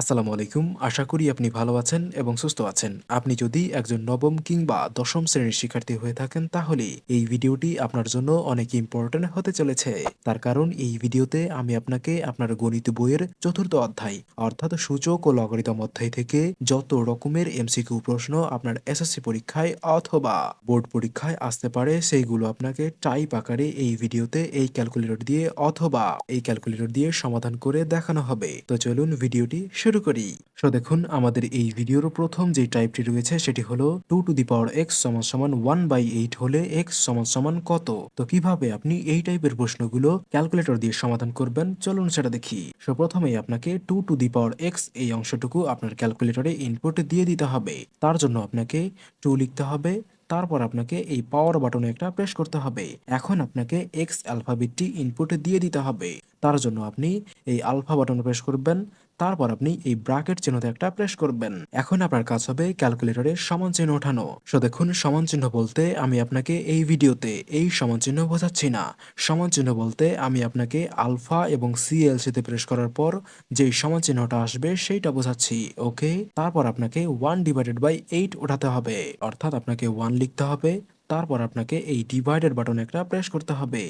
আসসালামু আলাইকুম। আশা করি আপনি ভালো আছেন এবং সুস্থ আছেন। আপনি যদি একজন নবম কিংবা দশম শ্রেণির শিক্ষার্থী হয়ে থাকেন, তাহলে এই ভিডিওটি আপনার জন্য অনেক ইম্পর্টেন্ট হতে চলেছে। তার কারণ, এই ভিডিওতে আমি আপনাকে আপনার গণিত বইয়ের চতুর্থ অধ্যায় অর্থাৎ সূচক ও লগারিদম অধ্যায় থেকে যত রকমের এমসিকিউ প্রশ্ন আপনার এসএসসি পরীক্ষায় অথবা বোর্ড পরীক্ষায় আসতে পারে, সেইগুলো আপনাকে টাইপ আকারে এই ভিডিওতে এই ক্যালকুলেটর দিয়ে অথবা এই ক্যালকুলেটর দিয়ে সমাধান করে দেখানো হবে। তো চলুন ভিডিওটি শুরু করি। সো দেখুন, আমাদের এই ভিডিওর প্রথম যে টাইপটি রয়েছে, সেটি হলো two to the power x সমান সমান ওয়ান বাই এইট হলে এক্স সমান সমান কত? তো কীভাবে আপনি এই টাইপের প্রশ্নগুলো ক্যালকুলেটর দিয়ে সমাধান করবেন? চলুন সেটা দেখি। সো প্রথমেই আপনাকে two to the power x এই অংশটুকু আপনার ক্যালকুলেটরে ইনপুট দিয়ে দিতে হবে। তার জন্য আপনাকে টু লিখতে হবে, তারপর আপনাকে এই পাওয়ার বাটনে একটা প্রেস করতে হবে। এখন আপনাকে এক্স অ্যালফাবেটটি ইনপুট দিয়ে দিতে হবে। তার জন্য আপনি এই আলফা বাটনে প্রেস করবেন তারপর আপনি এই ব্রাকেট চিহ্নতে একটা প্রেস করবেন। এখন আপনার কাজ হবে ক্যালকুলেটরে সমান চিহ্ন ওঠানো। সো দেখুন, সমান চিহ্ন বলতে আমি আপনাকে এই ভিডিওতে এই সমান চিহ্ন বোঝাচ্ছি না। সমান চিহ্ন বলতে আমি আপনাকে আলফা এবং সিএলসিতে প্রেস করার পর যেই সমান চিহ্নটা আসবে সেইটা বোঝাচ্ছি ওকে তারপর আপনাকে ওয়ান ডিভাইডেড বাই এইট ওঠাতে হবে। অর্থাৎ আপনাকে ওয়ান লিখতে হবে। তারপর আপনাকে এই ডিভাইডেড বাটনে একটা প্রেস করতে হবে।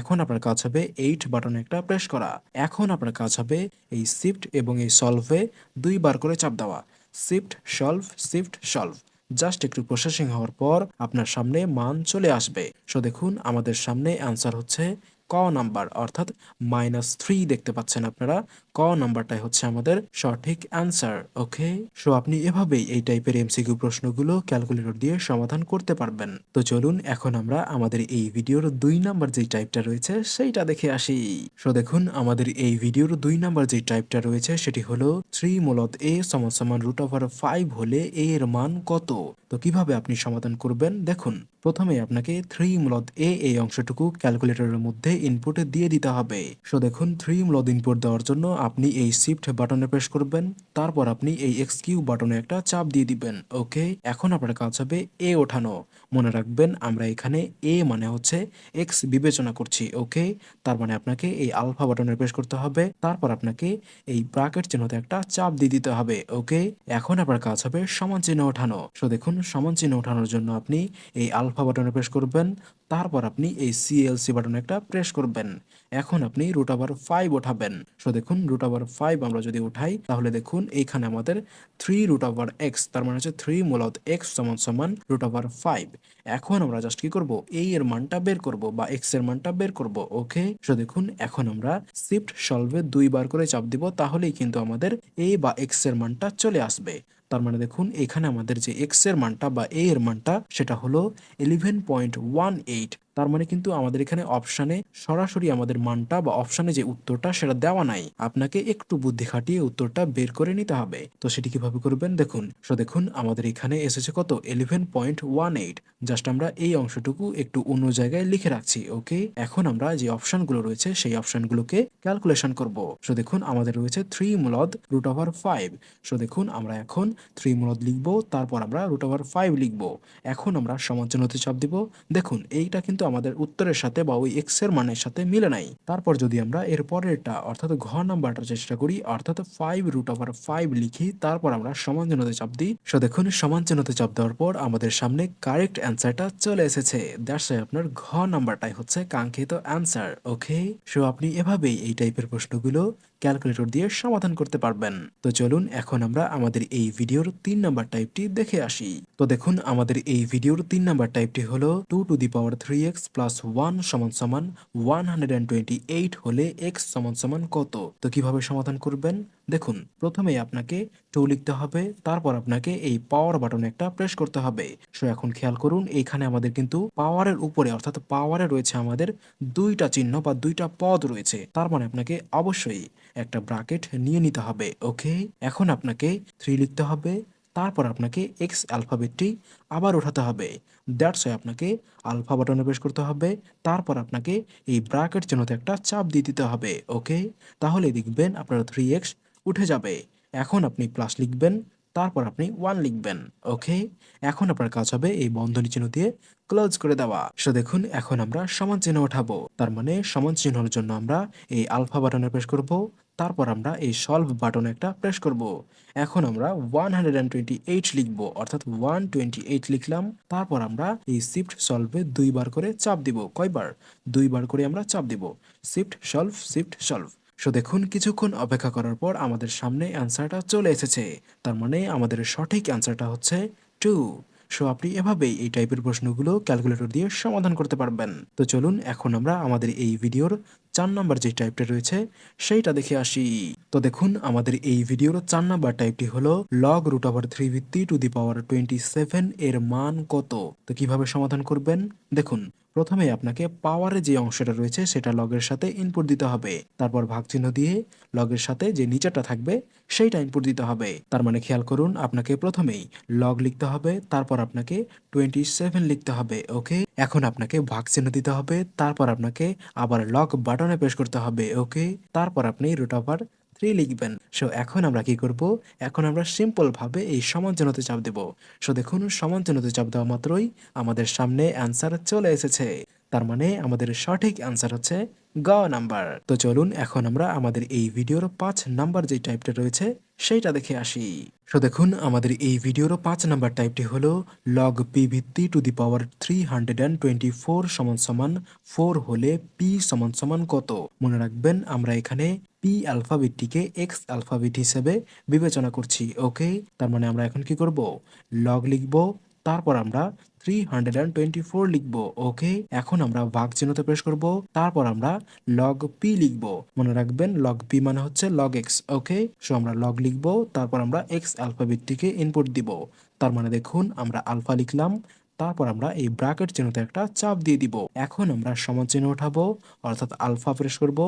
এখন আপনার কাজ হবে এইট বাটনে একটা প্রেস করা। এখন আপনার কাজ হবে এই শিফট এবং এই সলভে দুইবার করে চাপ দেওয়া। Shift solve shift solve just একটু প্রসেসিং হওয়ার পর আপনার সামনে মান চলে আসবে। সো দেখুন, আমাদের সামনে অ্যান্সার হচ্ছে ক নাম্বার, অর্থাৎ মাইনাস থ্রি দেখতে পাচ্ছেন আপনারা। ক নাম্বারটাই হচ্ছে আমাদের সঠিক অ্যান্সার ওকে সো আপনি এভাবেই এই টাইপের এমসিকিউ প্রশ্নগুলো ক্যালকুলেটর দিয়ে সমাধান করতে পারবেন। তো চলুন, এখন আমরা আমাদের এই ভিডিওর দুই নাম্বার যে টাইপটা রয়েছে, সেইটা দেখে আসি। সো দেখুন, আমাদের এই ভিডিওর দুই নাম্বার যে টাইপটা রয়েছে, সেটি হলো থ্রি মূলত এ সমান সমান রুট ওভার ফাইভ হলে এ এর মান কত? তো কীভাবে আপনি সমাধান করবেন? দেখুন প্রথমে আপনাকে থ্রি মূলত এ এই অংশটুকু ক্যালকুলেটরের মধ্যে ইনপুটে দিয়ে দিতে হবে। সো দেখুন থ্রি মূলত ইনপুট দেওয়ার জন্য আপনি এই শিফট বাটনে প্রেস করবেন, তারপর আপনি এই এক্স কিউ বাটনে একটা চাপ দিয়ে দিবেন ওকে এখন আপনার কাজ হবে এ ওঠানো। মনে রাখবেন, আমরা এখানে এ মানে হচ্ছে এক্স বিবেচনা করছি ওকে তার মানে আপনাকে এই আলফা বাটনে প্রেস করতে হবে, তারপর আপনাকে এই ব্রাকেট চিহ্নতে একটা চাপ দিয়ে দিতে হবে ওকে এখন আপনার কাজ হবে সমান চিহ্ন ওঠানো। সো দেখুন, সমান চিহ্ন ওঠানোর জন্য আপনি এই আলফা বাটনে প্রেস করবেন। তারপর আপনি এই সিএলসি বাটনে একটা প্রেস করবেন। এখন আপনি রুট ওভার ফাইভ ওঠাবেন সো দেখুন রুট ওভার ফাইভ আমরা যদি উঠাই, তাহলে দেখুন, এইখানে আমাদের থ্রি রুট ওভার এক্স তার মানে হচ্ছে থ্রি মূলত এক্স সমান সমান রুট ওভার ফাইভ এখন আমরা জাস্ট কি করব? এই এর মানটা বের করব বা এক্সের মানটা বের করব ওকে সো দেখুন, এখন আমরা শিফট সলভে দুইবার করে চাপ দিব, তাহলেই কিন্তু আমাদের এ বা এক্সের মানটা চলে আসবে। তার মানে দেখুন, এখানে আমাদের যে এক্সের মানটা বা এ এর মানটা, সেটা হলো eleven point one eight need তার মানে কিন্তু আমাদের এখানে অপশানে সরাসরি আমাদের মানটা বা অপশানে যে উত্তরটা সেটা দেওয়া নাই। আপনাকে একটু বুদ্ধি খাটিয়ে উত্তরটা বের করে নিতে হবে। তো সেটি কীভাবে করবেন? দেখুন। সো দেখুন, আমাদের এখানে এসেছে কত? Eleven point one eight just আমরা এই অংশটুকু একটু অন্য জায়গায় লিখে রাখছি ওকে এখন আমরা যে অপশনগুলো রয়েছে, সেই অপশনগুলোকে ক্যালকুলেশন করব। সো দেখুন, আমাদের রয়েছে থ্রি মূলদ রুট ওভার ফাইভ সো দেখুন, আমরা এখন থ্রি মূলদ লিখব, তারপর আমরা রুট ওভার ফাইভ লিখব। এখন আমরা সমালোচনাতে চাপ দিব। দেখুন, এইটা কিন্তু আমাদের উত্তরের সাথে বা ওই এক্সের মানের সাথে মিলে নাই। তারপর যদি আমরা এর পরেরটা, অর্থাৎ ঘ নাম্বারটা চেষ্টা করি, অর্থাৎ ফাইভ রুট ওভার ফাইভ লিখি, তারপর আমরা সমান চিহ্নতে চাপ দিই। সো দেখুন, সমান চিহ্নতে চাপ দেওয়ার পর আমাদের সামনে কারেক্ট অ্যান্সারটা চলে এসেছে। দ্যাটস আপনার ঘ নাম্বারটাই হচ্ছে কাঙ্ক্ষিত অ্যান্সার ওকে সো আপনি এভাবেই এই টাইপের প্রশ্নগুলো ক্যালকুলেটর দিয়ে সমাধান করতে পারবেন। তো চলুন এখন আমরা আমাদের এই ভিডিওর তিন নাম্বার টাইপটি দেখে আসি। তো দেখুন, আমাদের এই ভিডিওর তিন নাম্বার টাইপটি হলো two to the power three x plus one সমান সমান one hundred and twenty eight হলে এক্স সমান সমান কত? তো কীভাবে সমাধান করবেন? দেখুন, প্রথমেই আপনাকে টু লিখতে হবে, তারপর আপনাকে এই পাওয়ার বাটনে একটা প্রেস করতে হবে। সো এখন খেয়াল করুন, এইখানে আমাদের কিন্তু পাওয়ারের উপরে, অর্থাৎ পাওয়ারে রয়েছে আমাদের দুইটা চিহ্ন বা দুইটা পদ রয়েছে। তার মানে আপনাকে অবশ্যই একটা ব্রাকেট নিয়ে নিতে হবে ওকে এখন আপনাকে থ্রি লিখতে হবে, তারপর আপনাকে এক্স অ্যালফাবেটটি আবার ওঠাতে হবে। দ্যাটস আপনাকে আলফা বাটনে প্রেস করতে হবে, তারপর আপনাকে এই ব্রাকেট চিহ্নতে একটা চাপ দিয়ে দিতে হবে ওকে তাহলে দেখবেন আপনার থ্রি এক্স উঠে যাবে। এখন আপনি প্লাস লিখবেন, তারপর আপনি ওয়ান লিখবেন ওকে এখন আপনার কাজ হবে এই বন্ধনী চিহ্ন দিয়ে ক্লোজ করে দেওয়া। সো দেখুন, এখন আমরা সমান চিহ্ন ওঠাবো। তার মানে সমান চিহ্নের জন্য আমরা এই আলফা বাটনে প্রেস করব, তারপর আমরা এই সলভ বাটন একটা প্রেস করব। এখন আমরা one hundred and twenty eight লিখব, অর্থাৎ ওয়ান টোয়েন্টি এইট লিখলাম, তারপর আমরা এই শিফট সলভে দুইবার করে চাপ দিব। কয়বার? দুইবার করে আমরা চাপ দিব। Shift solve shift solve so দেখুন, কিছুক্ষণ অপেক্ষা করার পর আমাদের সামনে অ্যান্সারটা চলে এসেছে। তার মানে আমাদের সঠিক অ্যান্সারটা হচ্ছে টু। সো আপনি এভাবেই এই টাইপের প্রশ্নগুলো ক্যালকুলেটর দিয়ে সমাধান করতে পারবেন। তো চলুন, এখন আমরা আমাদের এই ভিডিওর চার নম্বর যে টাইপটা রয়েছে, সেইটা দেখে আসি। তো দেখুন, আমাদের এই ভিডিওর চার নাম্বার টাইপটি হলো লগ রুট ওভার থ্রি ভিত্তি to the power twenty seven এর মান কত? তো কীভাবে সমাধান করবেন? দেখুন, প্রথমে আপনাকে পাওয়ারে যে অংশটা রয়েছে সেটা লগের সাথে ইনপুট দিতে হবে। তারপর ভাগ চিহ্ন দিয়ে লগের সাথে যে নিচেরটা থাকবে সেইটা ইনপুট দিতে হবে। তার মানে খেয়াল করুন, আপনাকে প্রথমেই লগ লিখতে হবে, তারপর আপনাকে টোয়েন্টি সেভেন লিখতে হবে ওকে এখন আপনাকে ভাগ চিহ্ন দিতে হবে, তারপর আপনাকে আবার লগ বাটনে প্রেস করতে হবে ওকে তারপর আপনি রুট ওভার থ্রি লিখবেন। সো এখন আমরা কি করব? এখন আমরা সিম্পল ভাবে এই সমান চিহ্নতে চাপ দেব। সো দেখুন সমান চিহ্নতে চাপ দেওয়া মাত্রই আমাদের সামনে অ্যান্সার চলে এসেছে। তার মানে আমাদের সঠিক অ্যান্সার হচ্ছে গ নাম্বার। তো চলুন, এখন আমরা আমাদের এই ভিডিওর পাঁচ নাম্বার যে টাইপটা রয়েছে, সেইটা দেখে আসি। সো দেখুন, আমাদের এই ভিডিওর পাঁচ নাম্বার টাইপটি হলো লগ পি ভিত্তি to the power three hundred and twenty four সমান সমান ফোর হলে পি সমান সমান কত? মনে রাখবেন, আমরা এখানে পি অ্যালফাবেটটিকে এক্স অ্যালফাবেট হিসেবে বিবেচনা করছি, ওকে? তার মানে আমরা এখন কি করব? লগ লিখব, তারপর আমরা three hundred and twenty four লিখব, ওকে? এখন আমরা ভাগ চিহ্নতে প্রেস করব, তারপর আমরা লগ পি লিখব। মনে রাখবেন লগ পি মানে হচ্ছে লগ এক্স ওকে? সো আমরা লগ লিখব, তারপর আমরা এক্স অ্যালফাবেটটিকে ইনপুট দিব। তার মানে দেখুন, আমরা আলফা লিখলাম, তারপর আমরা এই ব্র্যাকেট চিহ্নতে একটা চাপ দিয়ে দিব। এখন আমরা সমান চিহ্ন উঠাবো, অর্থাৎ আলফা প্রেস করব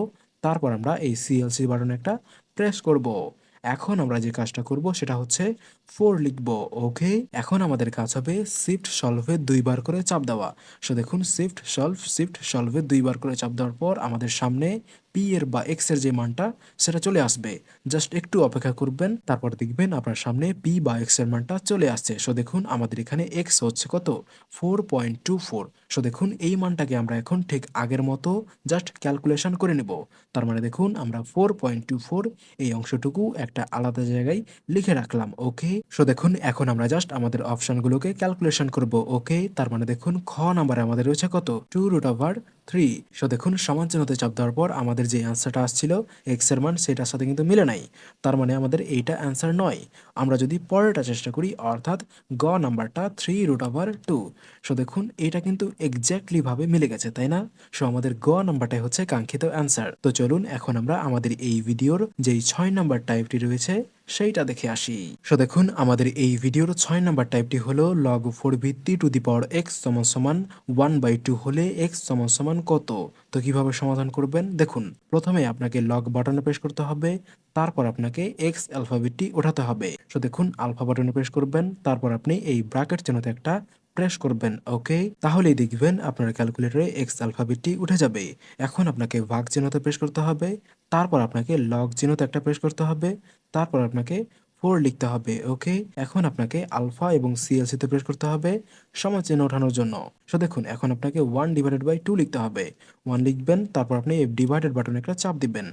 তারপর আমরা এই সিএলসি বাটনে একটা প্রেস করব। এখন আমরা যে কাজটা করব সেটা হচ্ছে ফোর লিখব ওকে এখন আমাদের কাজ হবে শিফট সলভে দুইবার করে চাপ দেওয়া। সো দেখুন শিফট সলভ শিফট সলভে দুইবার করে চাপ দেওয়ার পর আমাদের সামনে পি এর বা এক্সের যে মানটা, সেটা চলে আসবে। জাস্ট একটু অপেক্ষা করবেন, তারপর দেখবেন আপনার সামনে পি বা এক্সের মানটা চলে আসছে। সো দেখুন, আমাদের এখানে এক্স হচ্ছে কত? Four point two four so দেখুন, এই মানটাকে আমরা এখন ঠিক আগের মতো জাস্ট ক্যালকুলেশন করে নেব। তার মানে দেখুন, আমরা ফোর পয়েন্ট টু ফোর এই অংশটুকু একটা আলাদা জায়গায় লিখে রাখলাম ওকে সো দেখুন, এখন আমরা জাস্ট আমাদের অপশনগুলোকে ক্যালকুলেশন করব ওকে তার মানে দেখুন, খ নাম্বারে আমাদের রয়েছে কত? Two root over three. So দেখুন, সমান চিহ্নতে চাপ দেওয়ার পর আমাদের যে অ্যান্সারটা আসছিল এক্সের মান, সেটার সাথে কিন্তু মিলে নাই। তার মানে আমাদের এইটা অ্যান্সার নয়। আমরা যদি পরেরটা চেষ্টা করি, অর্থাৎ গ নাম্বারটা three root over two so দেখুন, এটা কিন্তু এক্স্যাক্টলি ভাবে মিলে গেছে, তাই না? সো আমাদের গ নাম্বারটাই হচ্ছে কাঙ্ক্ষিত অ্যান্সার তো চলুন, এখন আমরা আমাদের এই ভিডিওর যেই ছয় নাম্বার টাইপটি রয়েছে, সেইটা দেখে আসি। সো দেখুন, আমাদের এই ভিডিওর ছয় নাম্বার টাইপটি হলো লগ ফোর ভিত্তি টু দি পাওয়ার এক্স সমান সমান ওয়ান বাই টু হলে এক্স সমান সমান কত? তো কীভাবে সমাধান করবেন? দেখুন, প্রথমে আপনাকে লগ বাটনে প্রেস করতে হবে, তারপর আপনাকে এক্স অ্যালফাবেটটি ওঠাতে হবে। সো দেখুন আলফা বাটনে প্রেস করবেন, তারপর আপনি এই ব্র্যাকেট চিহ্নতে একটা প্রেস করবেন ওকে তাহলেই দেখবেন আপনার ক্যালকুলেটরে এক্স অ্যালফাবেটটি উঠে যাবে। এখন আপনাকে ভাগ চিহ্নতে প্রেস করতে হবে, তারপর আপনাকে লগ চিহ্নতে একটা প্রেস করতে হবে, তারপর আপনাকে ফোর লিখতে হবে ওকে এখন আপনাকে আলফা এবং সিএলসিতে প্রেস করতে হবে সমান চিহ্ন ওঠানোর জন্য। সো দেখুন, এখন আপনাকে ওয়ান ডিভাইডেড বাই টু লিখতে হবে। ওয়ান লিখবেন, তারপর আপনি এফ ডিভাইডেড বাটনে একটা চাপ দিবেন।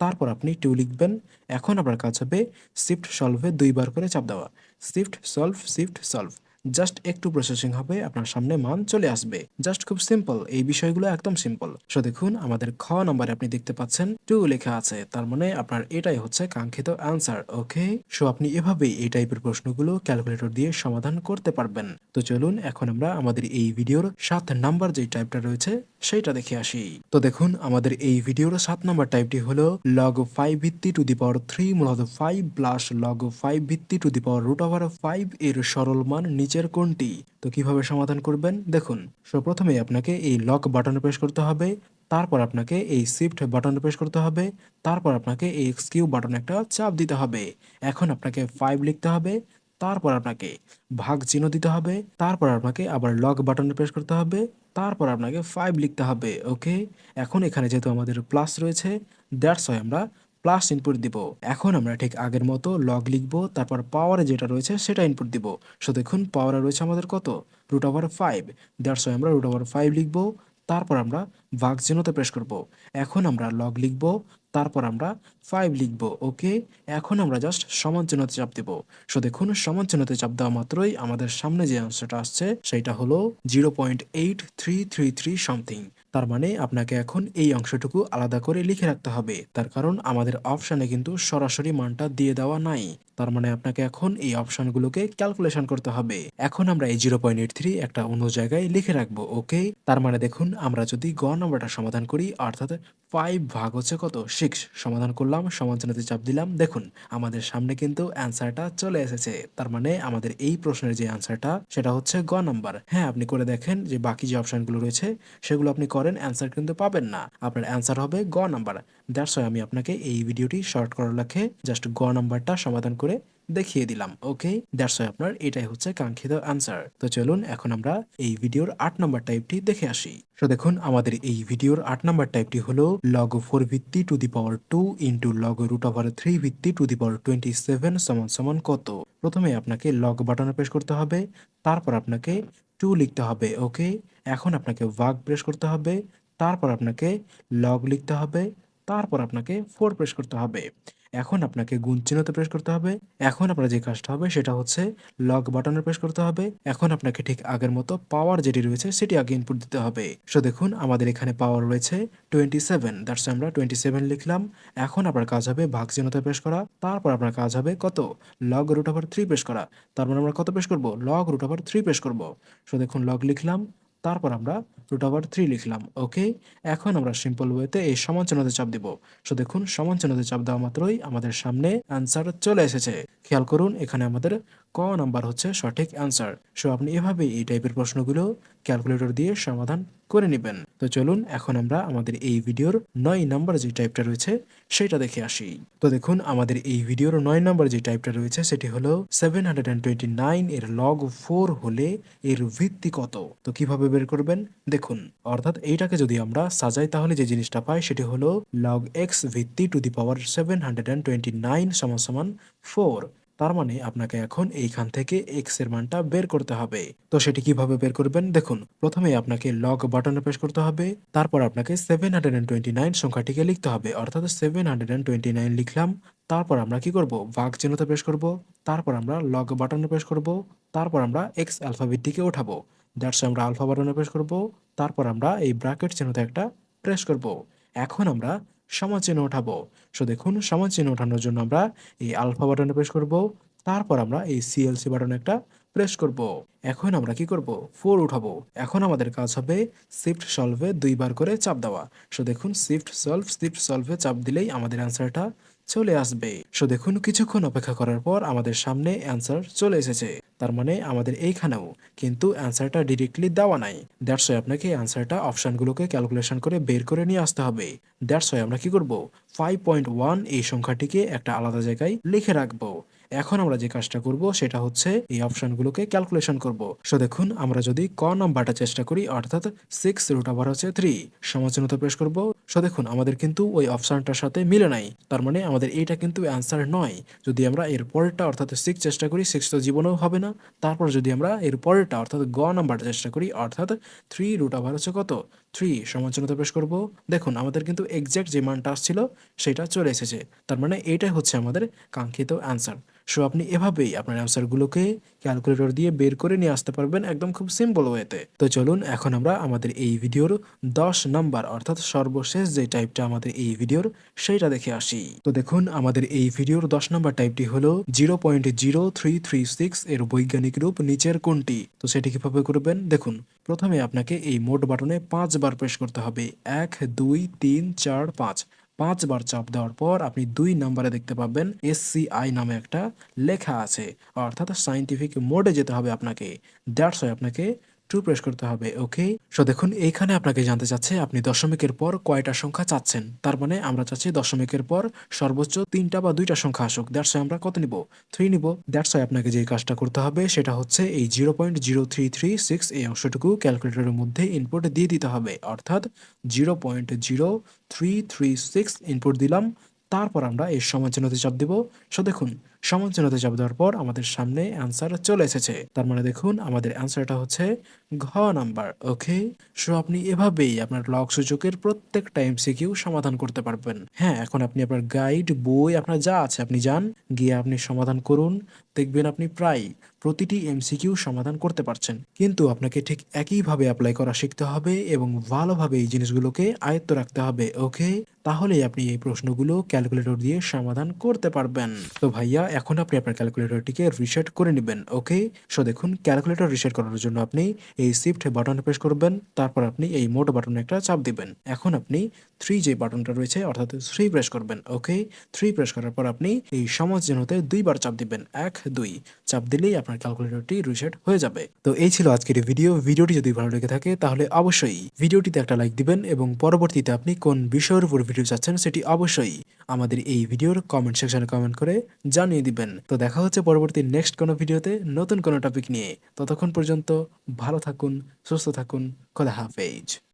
তারপর আপনি টু লিখবেন। এখন আপনার কাজ হবে শিফট সলভে দুইবার করে চাপ দেওয়া। Shift solve shift solve just একটু প্রসেসিং হবে, আপনার সামনে মান চলে আসবে। জাস্ট খুব সিম্পল এই বিষয়গুলো একদম সিম্পল সো দেখুন, আমাদের খ নম্বরে আপনি দেখতে পাচ্ছেন টু লেখা আছে, তার মানে আপনার এটাই হচ্ছে কাঙ্ক্ষিত অ্যান্সার ওকে সো আপনি এভাবেই এই টাইপের প্রশ্নগুলো ক্যালকুলেটর দিয়ে সমাধান করতে পারবেন। তো চলুন, এখন আমরা আমাদের এই ভিডিওর সাত নাম্বার যে টাইপটা রয়েছে, সেইটা দেখে আসি। তো দেখুন, আমাদের এই ভিডিওর সাত নাম্বার টাইপটি হলো লগ ফাইভ ভিত্তি টু দি পাওয়ার থ্রি মূলত ফাইভ প্লাস লগ ফাইভ ভিত্তি to the power root over five এর সরল মান নিচের কোনটি? তো কীভাবে সমাধান করবেন? দেখুন, সো প্রথমে আপনাকে এই লক বাটনে প্রেস করতে হবে, তারপর আপনাকে এই শিফট বাটনে প্রেস করতে হবে, তারপর আপনাকে এই এক্সকিউ বাটনে একটা চাপ দিতে হবে। এখন আপনাকে ফাইভ লিখতে হবে, তারপর আপনাকে ভাগ চিহ্ন দিতে হবে, তারপর আপনাকে আবার লক বাটনে প্রেস করতে হবে, তারপর আপনাকে ফাইভ লিখতে হবে ওকে এখন এখানে যেহেতু আমাদের প্লাস রয়েছে দ্যাটস হয় আমরা প্লাস ইনপুট দিব। এখন আমরা ঠিক আগের মতো লগ লিখব, তারপর পাওয়ারে যেটা রয়েছে সেটা ইনপুট দিব। সো দেখুন পাওয়ারে রয়েছে আমাদের কত? রুট ওভার ফাইভ হয় আমরা রুট ওভার ফাইভ লিখব, তারপর আমরা ভাগ চিহ্নতে প্রেস করব। এখন আমরা লগ লিখব, তারপর আমরা ফাইভ লিখব ওকে এখন আমরা জাস্ট সমান চিহ্নতে চাপ দেব। সো দেখুন, সমান চিহ্নতে চাপ দেওয়া মাত্রই আমাদের সামনে যে আনসারটা আসছে, সেটা হলো zero point eight three three three something তার মানে আপনাকে এখন এই অংশটুকু আলাদা করে লিখে রাখতে হবে। তার কারণ আমাদের অপশানে কিন্তু সরাসরি মানটা দিয়ে দেওয়া নাই। তার মানে আপনাকে এখন এই অপশানগুলোকে ক্যালকুলেশন করতে হবে। এখন আমরা এই জিরো পয়েন্ট থ্রি একটা অন্য জায়গায় লিখে রাখব, ওকে? তার মানে দেখুন, আমরা যদি গ নম্বরটা সমাধান করি, অর্থাৎ ফাইভ ভাগ হচ্ছে কত? সিক্স সমাধান করলাম, সমান চিহ্নতে চাপ দিলাম। দেখুন, আমাদের সামনে কিন্তু অ্যান্সারটা চলে এসেছে। তার মানে আমাদের এই প্রশ্নের যে অ্যান্সারটা সেটা হচ্ছে গ নাম্বার হ্যাঁ আপনি করে দেখেন যে বাকি যে অপশনগুলো রয়েছে, সেগুলো আপনি করেন অ্যান্সার কিন্তু পাবেন না। আপনার অ্যান্সার হবে গ নাম্বার দ্যাটস আমি আপনাকে এই ভিডিওটি শর্ট করার লক্ষ্যে জাস্ট গ নাম্বারটা সমাধান করে দেখিয়ে দিলাম ওকে দ্যাটস ওয়াই আপনার এটাই হচ্ছে কাঙ্ক্ষিত অ্যান্সার তো চলুন, এখন আমরা এই ভিডিওর আট নম্বর টাইপটি দেখে আসি। তো দেখুন, আমাদের এই ভিডিওর আট নম্বর টাইপটি হলো লগ ফোর ভিত্তি to the power two into log root over three ভিত্তি to the power twenty seven সমান সমান কত? প্রথমে আপনাকে লগ বাটনে প্রেস করতে হবে, তারপর আপনাকে টু লিখতে হবে ওকে এখন আপনাকে ভাগ প্রেস করতে হবে, তারপর আপনাকে লগ লিখতে হবে, তারপর আপনাকে ফোর প্রেস করতে হবে। এখন আপনাকে গুণ চিহ্নতে প্রেস করতে হবে। এখন আপনার যে কাজটা হবে সেটা হচ্ছে লগ বাটনে প্রেস করতে হবে। এখন আপনাকে ঠিক আগের মতো পাওয়ার যেটি রয়েছে সেটি আগে ইনপুট দিতে হবে। সো দেখুন, আমাদের এখানে পাওয়ার রয়েছে টোয়েন্টি সেভেন দ্যাটস আমরা টোয়েন্টি সেভেন লিখলাম। এখন আপনার কাজ হবে ভাগ চিহ্নতে প্রেস করা। তারপর আপনার কাজ হবে কত? Log root over three press করা। তারপর আমরা কত প্রেস করব? Log root over three press করব। সো দেখুন লগ লিখলাম। তারপর আমরা রুট ওভার থ্রি লিখলাম ওকে এখন আমরা সিম্পল ওয়েতে এই সমান চিহ্নতে চাপ দিব। সো দেখুন, সমান চিহ্নতে চাপ দেওয়া মাত্রই আমাদের সামনে অ্যান্সার চলে এসেছে। খেয়াল করুন, এখানে আমাদের ক নাম্বার হচ্ছে সঠিক অ্যান্সার সো আপনি এভাবেই এই টাইপের প্রশ্নগুলো ক্যালকুলেটর দিয়ে সমাধান করে নেবেন। তো চলুন এখন আমরা আমাদের এই ভিডিওর নয় নাম্বার যে টাইপটা রয়েছে, সেটা দেখে আসি। তো দেখুন, আমাদের এই ভিডিওর নয় নাম্বার যে টাইপটা রয়েছে, সেটি হলো seven hundred and twenty nine এর লগ ফোর হলে এর ভিত্তি কত? তো কীভাবে বের করবেন? দেখুন, অর্থাৎ এইটাকে যদি আমরা সাজাই, তাহলে যে জিনিসটা পাই, সেটি হলো লগ এক্স ভিত্তি to the power seven hundred and twenty nine সমান সমান ফোর তার মানে আপনাকে এখন এইখান থেকে এক্সের মানটা বের করতে হবে। তো সেটি কীভাবে বের করবেন? দেখুন, প্রথমে আপনাকে লগ বাটনে প্রেস করতে হবে, তারপর আপনাকে seven hundred and twenty nine সংখ্যাটিকে লিখতে হবে। অর্থাৎ seven hundred and twenty nine লিখলাম, তারপর আমরা কি করব? ভাগ চিহ্নতে প্রেস করব, তারপর আমরা লগ বাটনে প্রেস করব, তারপর আমরা এক্স অ্যালফাবেটটিকে ওঠাবো। দ্যাটস আমরা আলফা বাটনে প্রেস করব, তারপর আমরা এই ব্র্যাকেট চিহ্নতে একটা প্রেস করব। এখন আমরা সমান ওঠাবো সো দেখুন সমান ওঠানোর জন্য আমরা এই আলফা বাটনে প্রেস করব। তারপর আমরা এই সিএলসি বাটনে একটা প্রেস করব। এখন আমরা কি করব? ফোর উঠাবো। এখন আমাদের কাজ হবে শিফট সলভে দুইবার করে চাপ দেওয়া। সো দেখুন শিফট সলভ শিফট সলভে চাপ দিলেই আমাদের অ্যান্সারটা চলে আসবে। সো দেখুন, কিছুক্ষণ অপেক্ষা করার পর আমাদের সামনে অ্যান্সার চলে এসেছে। তার মানে আমাদের এইখানেও, কিন্তু অ্যান্সারটা ডিরেক্টলি দেওয়া নাই। দ্যাটস ওয়াই আপনাকে অ্যান্সারটা অপশানগুলোকে ক্যালকুলেশন করে বের করে নিয়ে আসতে হবে। দ্যাটস ওয়াই আমরা কি করব? ফাইভ পয়েন্ট ওয়ান এই সংখ্যাটিকে একটা আলাদা জায়গায় লিখে রাখব। এখন আমরা যে কাজটা করব সেটা হচ্ছে এই অপশনগুলোকে ক্যালকুলেশন করব। সো দেখুন, আমরা যদি ক নাম্বারটা চেষ্টা করি, অর্থাৎ সিক্স রুট ওভার হচ্ছে থ্রি সমালোচনাতে পেশ করব। সো দেখুন, আমাদের কিন্তু ওই অপশনটার সাথে মিলে নাই। তার মানে আমাদের এইটা কিন্তু অ্যান্সার নয়। যদি আমরা এর পরেরটা, অর্থাৎ সিক্স চেষ্টা করি সিক্স তো জীবনেও হবে না। তারপর যদি আমরা এর পরেরটা, অর্থাৎ গ নাম্বারটা চেষ্টা করি, অর্থাৎ থ্রি রুট ওভার হচ্ছে কত? থ্রি সমালোচনাতে পেশ করব। দেখুন, আমাদের কিন্তু এক্স্যাক্ট যে মানটা আসছিল, সেটা চলে এসেছে। তার মানে এইটাই হচ্ছে আমাদের কাঙ্ক্ষিত অ্যান্সার সো আপনি এভাবেই আপনার অ্যান্সারগুলোকে ক্যালকুলেটর দিয়ে বের করে নিয়ে আসতে পারবেন একদম খুব সিম্পল ওয়েতে তো। চলুন, এখন আমরা আমাদের এই ভিডিওর দশ নাম্বার অর্থাৎ সর্বশেষ যে টাইপটা আমাদের এই ভিডিওর সেইটা দেখে আসি। তো দেখুন, আমাদের এই ভিডিওর দশ নাম্বার টাইপটি হলো zero point zero three three six এর বৈজ্ঞানিক রূপ নিচের কোনটি? তো সেটি কীভাবে করবেন? দেখুন, প্রথমে আপনাকে এই মোট বাটনে পাঁচবার প্রেস করতে হবে। এক, দুই, তিন, চার, পাঁচ। পাঁচবার চাপ দেওয়ার পর আপনি দুই নম্বরে দেখতে পাবেন এসসিআই নামে একটা লেখা আছে। অর্থাৎ সাইন্টিফিক মোডে যেতে হবে আপনাকে। দ্যাটস হয় আপনাকে টু প্রেস করতে হবে ওকে সো দেখুন, এইখানে আপনাকে জানতে চাচ্ছে, আপনি দশমিকের পর কয়টা সংখ্যা চাচ্ছেন। তার মানে আমরা চাচ্ছি দশমিকের পর সর্বোচ্চ তিনটা বা দুইটা সংখ্যা আসুক। দ্যাটস আমরা কত নিব? থ্রি নিব। দ্যাটস আপনাকে যে কাজটা করতে হবে, সেটা হচ্ছে এই zero point zero three three six এই অংশটুকু ক্যালকুলেটরের মধ্যে ইনপুট দিয়ে দিতে হবে। অর্থাৎ zero point zero three three six input দিলাম, তারপর আমরা এর সমান চিহ্নতে চাপ দেব। সো দেখুন সমান চিহ্নতে দেওয়ার পর আমাদের সামনে অ্যান্সার চলে এসেছে। তার মানে দেখুন, আমাদের অ্যান্সারটা হচ্ছে ঘ নাম্বার ওকে সো আপনি এভাবেই আপনার লক সূচকের প্রত্যেকটা এমসিকিউ সমাধান করতে পারবেন। হ্যাঁ এখন আপনি আপনার গাইড বই, আপনার যা আছে আপনি যান, গিয়ে আপনি সমাধান করুন। দেখবেন আপনি প্রায় প্রতিটি এমসিকিউ সমাধান করতে পারছেন। কিন্তু আপনাকে ঠিক একইভাবে অ্যাপ্লাই করা শিখতে হবে এবং ভালোভাবে এই জিনিসগুলোকে আয়ত্ত রাখতে হবে ওকে তাহলেই আপনি এই প্রশ্নগুলো ক্যালকুলেটর দিয়ে সমাধান করতে পারবেন। তো ভাইয়া, এখন আপনি আপনার ক্যালকুলেটরটিকে রিসেট করে নেবেন ওকে সো দেখুন ক্যালকুলেটর রিসেট করার জন্য আপনি এই শিফট বাটন প্রেস করবেন, তারপর আপনি এই মোড বাটনে একটা চাপ দিবেন। এখন আপনি থ্রি যে বাটনটা রয়েছে, অর্থাৎ থ্রি প্রেস করবেন ওকে থ্রি প্রেস করার পর আপনি এই সমাজ চিহ্নতে দুইবার চাপ দিবেন, এক, দুই। চাপ দিলেই আপনার ক্যালকুলেটরটি রিসেট হয়ে যাবে। তো এই ছিল আজকের ভিডিও ভিডিওটি যদি ভালো লেগে থাকে, তাহলে অবশ্যই ভিডিওটিতে একটা লাইক দিবেন এবং পরবর্তীতে আপনি কোন বিষয়ের উপর ভিডিও চাচ্ছেন সেটি অবশ্যই আমাদের এই ভিডিওর কমেন্ট সেকশনে কমেন্ট করে জানিয়ে দিবেন। তো দেখা হচ্ছে পরবর্তী নেক্সট কোনো ভিডিওতে নতুন কোনো টপিক নিয়ে। ততক্ষণ পর্যন্ত ভালো থাকুন সুস্থ থাকুন খোদা হাফেজ।